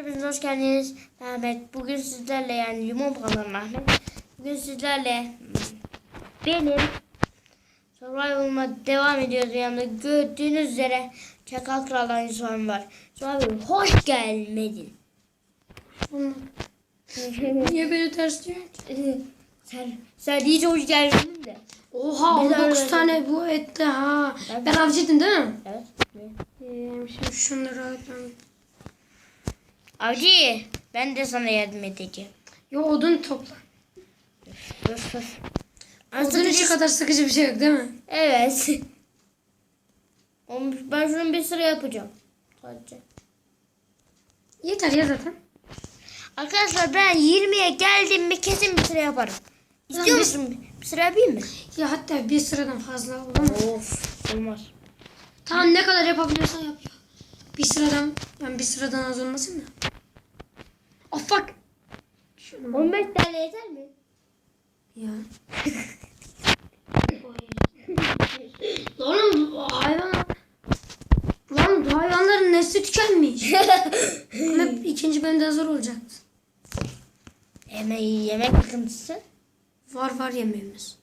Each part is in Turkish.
Hepiniz hoş geldiniz. Ahmet. Bugün sizlerle yani Limon Palan'ın Ahmet. Bugün sizlerle hmm, benim Survival'ıma devam ediyoruz. Yanımda gördüğünüz üzere Çakal Kral'dan Yusuf'um var. Survival hoş gelmedin. Niye beni ters diyor? sen, sen iyice hoş geldin de. Oha Güzel 19 öyle. tane bu etti ha. Evet. Ben avcıydın değil mi? Evet. Ee, şimdi şunları alayım. Avcı ben de sana yardım edeceğim. Yo odun topla. Öf, öf. Odun işi kadar sıkıcı bir şey yok değil mi? Evet. Ben şunu bir sıra yapacağım. Sadece. Yeter ya zaten. Arkadaşlar ben 20'ye geldim mi kesin bir sıra yaparım. İstiyor Tamam, musun? Bir sıra yapayım mı? Ya hatta bir sıradan fazla olamaz. Of olmaz. Tamam ne kadar yapabiliyorsan yap ya. Bir sıradan, yani bir sıradan az olmasın da. Oh fuck. Şunu 15 tane yeter mi? Ya. Bu hayvan... Lan bu hayvanların nesli tükenmiş. Ama ikinci bölümde hazır olacaktı. Yemeği yemek sıkıntısı. Var var yemeğimiz.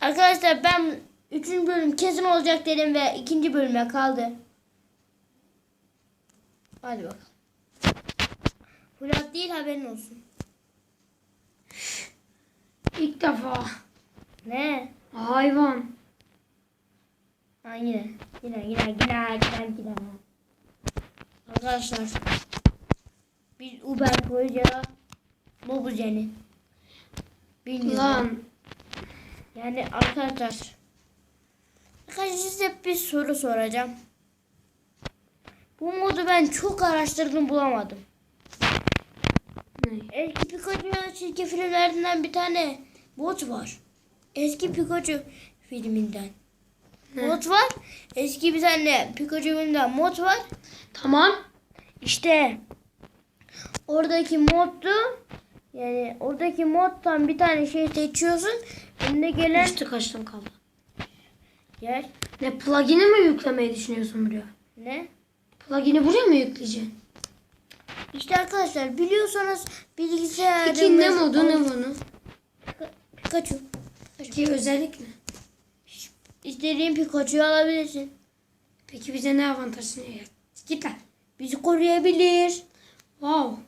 Arkadaşlar ben 3. bölüm kesin olacak dedim ve 2. bölüme kaldı. Hadi bakalım. Flat değil haberin olsun. İlk defa. Ne? Hayvan. Ha yine. Yine yine yine yine yine. Arkadaşlar. Biz Uber koyacağız. Mobu Jenny. Bilmiyorum. Lan. Yani arkadaşlar. Arkadaşlar size bir soru soracağım. Bu modu ben çok araştırdım bulamadım. Eski Pikachu çizgi filmlerinden bir tane bot var. Eski Pikachu filminden. Ne? Mod var. Eski bir tane Pikachu filminden mod var. Tamam. İşte oradaki moddu. Yani oradaki moddan bir tane şey seçiyorsun. Önüne gelen İşte kaçtan kaldı. yer Ne plugin'i mi yüklemeyi düşünüyorsun buraya? ne? Plugin'i buraya mı yükleyeceksin? İşte arkadaşlar biliyorsanız bilgisayarda Peki ne modu ne bunu? Pikachu. Peki özellik ne? İstediğin Pikachu'yu alabilirsin. Peki bize ne avantaj sunuyor? Git lan. Bizi koruyabilir. Wow.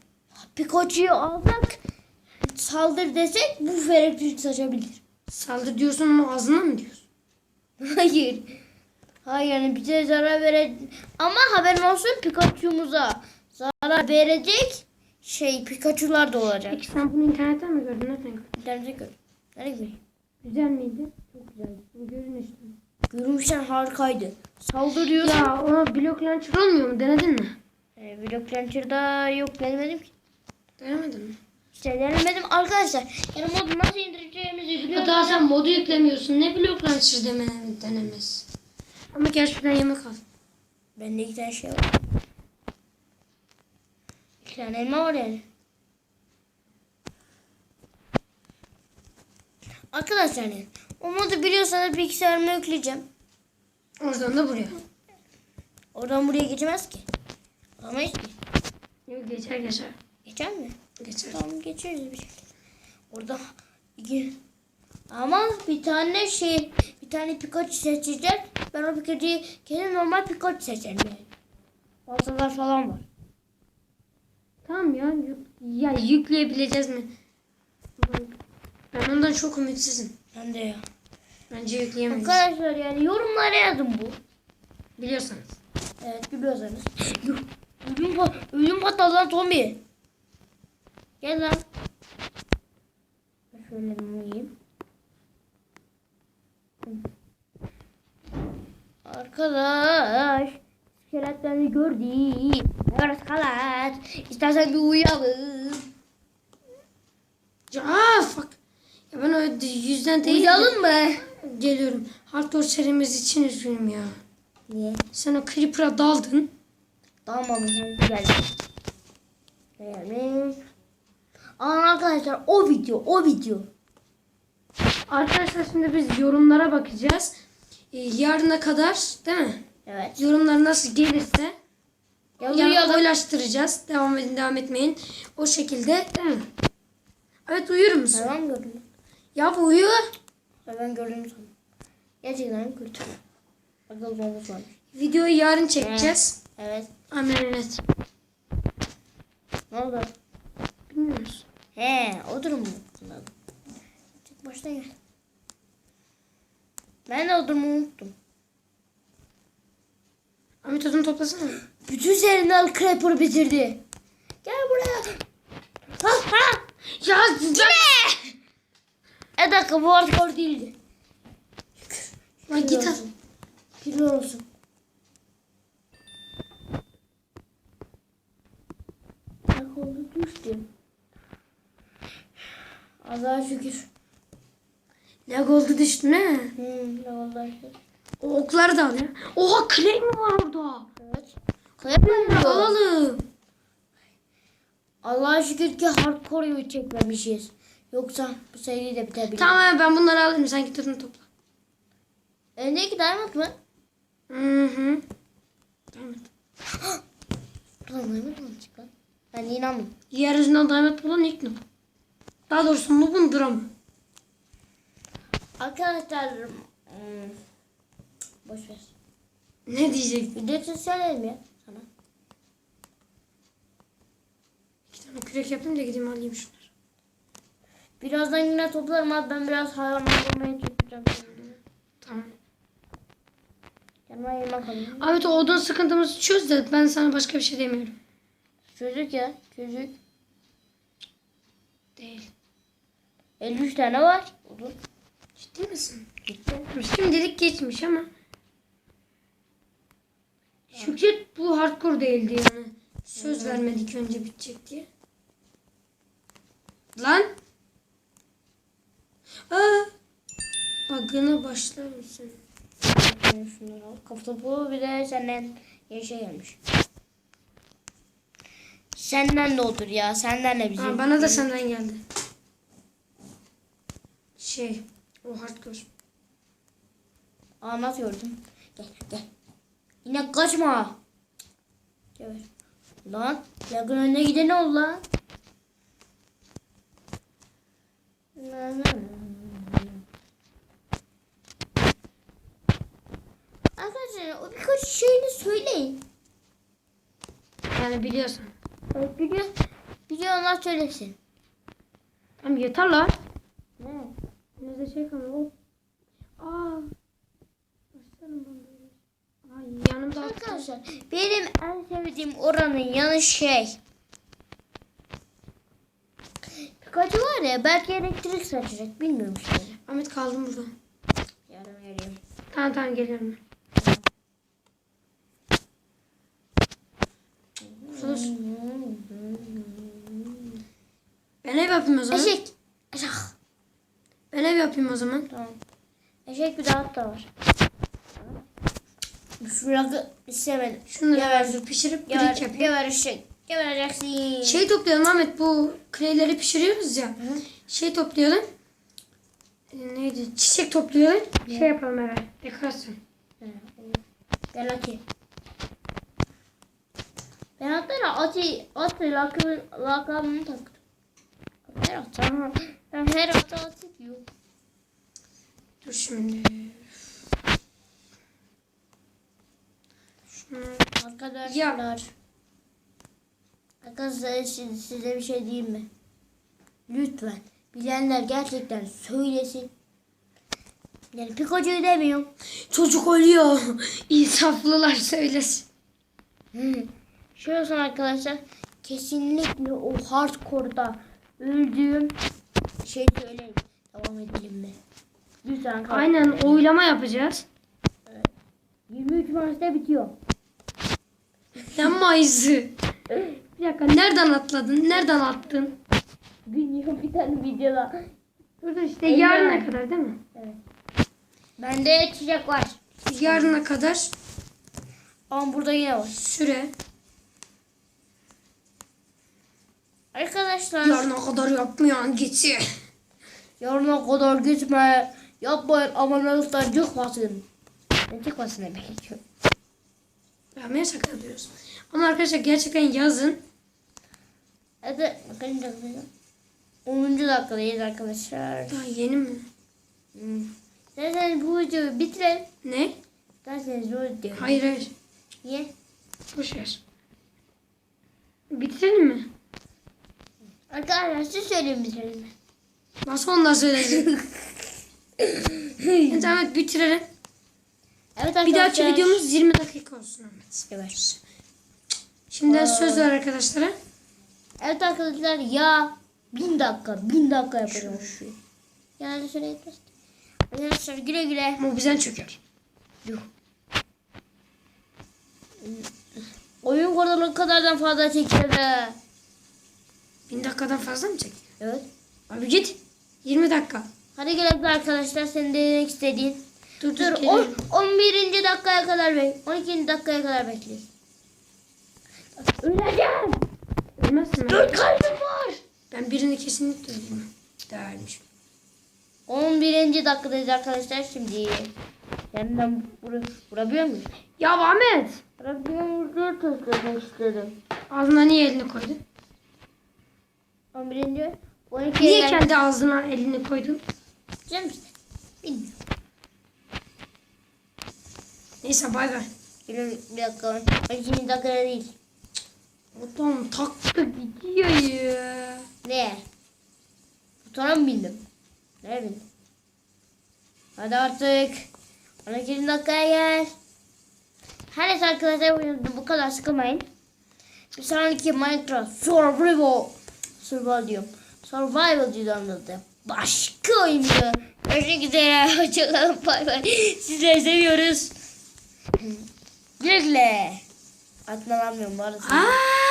Pikachu'yu alsak saldır desek bu elektrik saçabilir. Saldır diyorsun ama ağzına mı diyorsun? Hayır. Hayır yani bize zarar verecek. Ama haberin olsun Pikachu'muza zarar verecek şey Pikachu'lar da olacak. Peki sen bunu internetten mi gördün? Nereden gördün? İnternete gör. Nereye göreyim? Güzel miydi? Çok güzeldi. Bu görünüştü. Görünüşten harikaydı. Saldırıyorsun. Ya ona blok launcher olmuyor mu? Denedin mi? Ee, Block Launcher'da yok denemedim ki. Denemedin mi? İşte denemedim arkadaşlar. Yani modu nasıl indireceğimizi biliyorum. Daha sen modu yüklemiyorsun. Ne blok launcher deme, denemez. Ama gerçekten yemek al. Bende iki tane şey var. Yani. Arkadaşlar yani o modu biliyorsanız bilgisayarıma yükleyeceğim. Oradan da buraya. Oradan buraya geçemez ki. Alamayız ki. Yok geçer geçer. Geçer mi? Geçer. Tamam geçeriz bir şekilde. Orada iki... Ama bir tane şey, bir tane Pikachu seçeceğiz. Ben o Pikachu'yu kesin normal Pikachu seçerim yani. Fazlalar falan var. Tamam ya. Ya yükleyebileceğiz mi? Ben ondan çok ümitsizim. Ben de ya. Bence yükleyemeyiz. Arkadaşlar yani yorumlara yazın bu. Biliyorsanız. Evet biliyorsanız. Ölüm, ölüm patladı lan Tommy. Gel lan. Şöyle uyuyayım. Arkadaş. İskeletlerini gördüm. Evet kalat. İstersen bir uyuyalım. Ya aa, fuck. Ya ben o yüzden değil. de- Uyuyalım mı? Geliyorum. Hardcore serimiz için üzgünüm ya. Niye? Sen o Creeper'a daldın. Tamam geldi. Yani. Aa arkadaşlar o video o video. Arkadaşlar şimdi biz yorumlara bakacağız. Ee, yarına kadar değil mi? Evet. Yorumlar nasıl gelirse Ya Yani oylaştıracağız. Devam edin devam etmeyin. O şekilde değil mi? Evet uyur musun? Tamam gördüm. Ya bu uyu. Ben gördüm sandım. Gerçekten kötü. Akıl olmuş var. Videoyu yarın çekeceğiz. Evet. Amen evet. Ne oldu? Bilmiyoruz. He, o durum mu? Başına gel. Ben de o durumu unuttum. Ahmet odunu toplasana. Bütün serial Creeper bitirdi. Gel buraya. Ha ha. Ya Ne? E dakika bu hardcore değildi. Lan git al. Kilo olsun. Bak oldu düştü. Allah'a şükür. Ne oldu düştü ne? Hmm, Allah'a şükür. O okları da al ya. Oha clay mi var orada? Evet. Kıyamıyorum. Alalım. Allah'a şükür ki hardcore'yu çekmemişiz. Yoksa bu seri de bitebilir. Tamam ben bunları alayım. Sen git odunu topla. Elindeki diamond mı? Hı hı. Tamam. Ulan diamond mı çıktı? Ben inanmıyorum. Yeryüzünden diamond bulan ilk noob. Daha doğrusu noob'un dram. Arkadaşlar hmm, boş ver. Ne diyecektin? Videoyu söyleyelim ya sana. İki tane kürek yapayım da gideyim alayım şunları. Birazdan yine toplarım abi ben biraz hayvan bulmaya çalışacağım. Tamam. Yanıma yemek alayım. Ahmet o odun sıkıntımızı çöz de ben sana başka bir şey demiyorum. Çocuk ya çocuk. Değil. 53 tane var. Olur. Ciddi misin? Gitti. Şimdilik geçmiş ama. Şükret bu hardcore değildi yani. Söz vermedik önce bitecek diye. Lan. Aa. Bug'ına başlar mısın? Şunları al. Bir de senden şey gelmiş. Senden de otur ya. Senden de bizim. Aa, bana da senden geldi. Şey. O hardcore. Anlatıyordum. Gel gel. Yine kaçma. Gel. Lan yakın önüne giden ne oldu lan? Arkadaşlar o birkaç şeyini söyleyin. Yani biliyorsun. Evet, Biliyor, biliyorlar söylesin. Tamam yeter lan. Ne? Nerede şey kalmadı. Hop. Aa. Başlarım ben böyle. Ay yanımda attım. Arkadaşlar benim en sevdiğim oranın yanı şey. Birkaçı var ya belki elektrik saçacak bilmiyorum işte. Ahmet kaldım burada. Yardım veriyorum. Tamam tamam geliyorum. Sus. Ben ev yapayım o zaman. Eşek. Eşek. Ben ev yapayım o zaman. Tamam. Eşek bir daha da var. Rakı istemedim. Şunları Geber. ver, pişirip Geber, brick yapayım. geber eşek. Gebereceksin. Şey toplayalım Ahmet bu clayleri pişiriyoruz ya. Şey toplayalım. Ee, neydi? Çiçek toplayalım. Şey yapalım herhalde. Dekorasyon. Olur. Gel Ati. Ben hatta Ati, Ati lakabı, lakabını taktım. Her hafta, ben her hafta Ati diyorum. Dur şimdi. Arkadaşlar. Arkadaşlar size, size bir şey diyeyim mi? Lütfen. Bilenler gerçekten söylesin. Yani Pikachu'yu demiyorum. Çocuk ölüyor. İnsaflılar söylesin. Şöyle olsun arkadaşlar. Kesinlikle o hardcore'da öldüğüm şey söyleyin. Devam edelim mi? Lütfen. Aynen oylama yapacağız. 23 Mayıs'ta bitiyor. Ne mayısı? Bir dakika nereden atladın? Nereden attın? Bilmiyorum bir tane videoda. Burada işte Eyvah. yarına kadar değil mi? Evet. Bende çiçek var. Yarına kadar Ama burada yine var. süre. Arkadaşlar Yarına kadar yapmayan geçi. yarına kadar gitme. Yapmayın ama lütfen çıkmasın. Ne çıkmasın demek gerekiyor. Beğenmeye saklıyoruz. Ama arkadaşlar gerçekten yazın. Hadi kaçıncı dakikadayız? 10. dakikadayız arkadaşlar. Daha yeni mi? Hmm. Derseniz bu videoyu bitirelim. Ne? Derseniz bu videoyu. Hayır hayır. Niye? Boş ver. Bitirelim mi? Arkadaşlar siz söyleyin bitirelim mi? Nasıl onlar söylesin? evet bitirelim. Evet Bir dahaki videomuz 20 dakika olsun. Evet. Şimdiden söz ver arkadaşlara. Evet arkadaşlar ya bin dakika bin dakika yapacağım. Yani süre yetmez. Arkadaşlar güle güle. Ama bizden çöker. Yuh. Oyun kodalı kadardan fazla çekiyor be. Bin dakikadan fazla mı çekti? Evet. Abi git. 20 dakika. Hadi güle arkadaşlar senin denemek istediğin. Dur Dur on, geliyorum. 11. dakikaya kadar bek. 12. dakikaya kadar bekleyin. Öleceğim. Ölmezsin. Dört kalbim var. Ben birini kesinlikle. Daha ölmüş. 11. dakikadayız arkadaşlar şimdi. Yani ben vur, vurabiliyor muyum? Ya Ahmet. Vurabiliyor muyum diye testlemek istedim. Ağzına niye elini koydun? 11. 12. Niye kendi ağzına elini koydun? Canım işte. Bilmiyorum. Neyse bay bay. Bir, dakika. 12. dakikada değil. Adam taktı gidiyor ya. Ne? Butona mı bindim? Nereye bindim? Hadi artık. 12. dakikaya gel. Her neyse arkadaşlar bu kadar sıkılmayın. Bir sonraki Minecraft Survival Survival diyorum. Survival videomuzda başka oyunda görüşmek üzere. Hoşçakalın. Bay bay. Sizleri seviyoruz. Güle güle. Atmalanmıyorum bu arada. Aa!